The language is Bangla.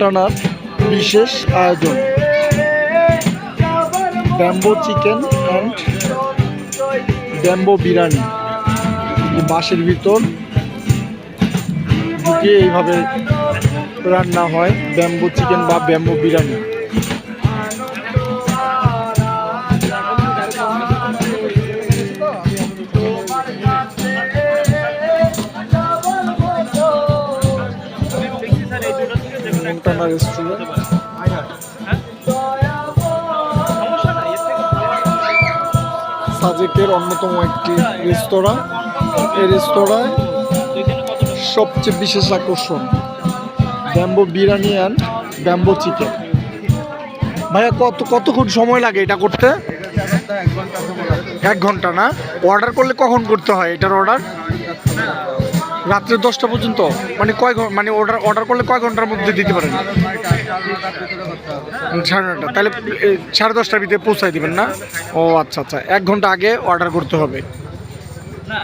মন্টানার বিশেষ আয়োজন। Bamboo chicken and bamboo biryani. বাঁশের ভিতর ঢুকিয়ে এইভাবে রান্না হয় ব্যাম্বো চিকেন বা ব্যাম্বো বিরিয়ানি। মন্টানা রেস্টুরেন্ট সাজেকের অন্যতম একটি রেস্তোরাঁ। এই রেস্তোরাঁয় সবচেয়ে বিশেষ আকর্ষণ, bamboo biryani and bamboo chicken. ভাইয়া, কত কতক্ষণ সময় লাগে এটা করতে? এক ঘণ্টা না? অর্ডার করলে কখন করতে হয় এটার অর্ডার রাত্রে দশটা পর্যন্ত? মানে কয় মানে অর্ডার অর্ডার করলে কয় ঘণ্টার মধ্যে দিতে পারেন? সাড়ে নটা তাহলে সাড়ে দশটার ভিতরে পৌঁছায় দেবেন না? ও আচ্ছা আচ্ছা। এক ঘণ্টা আগে অর্ডার করতে হবে। না।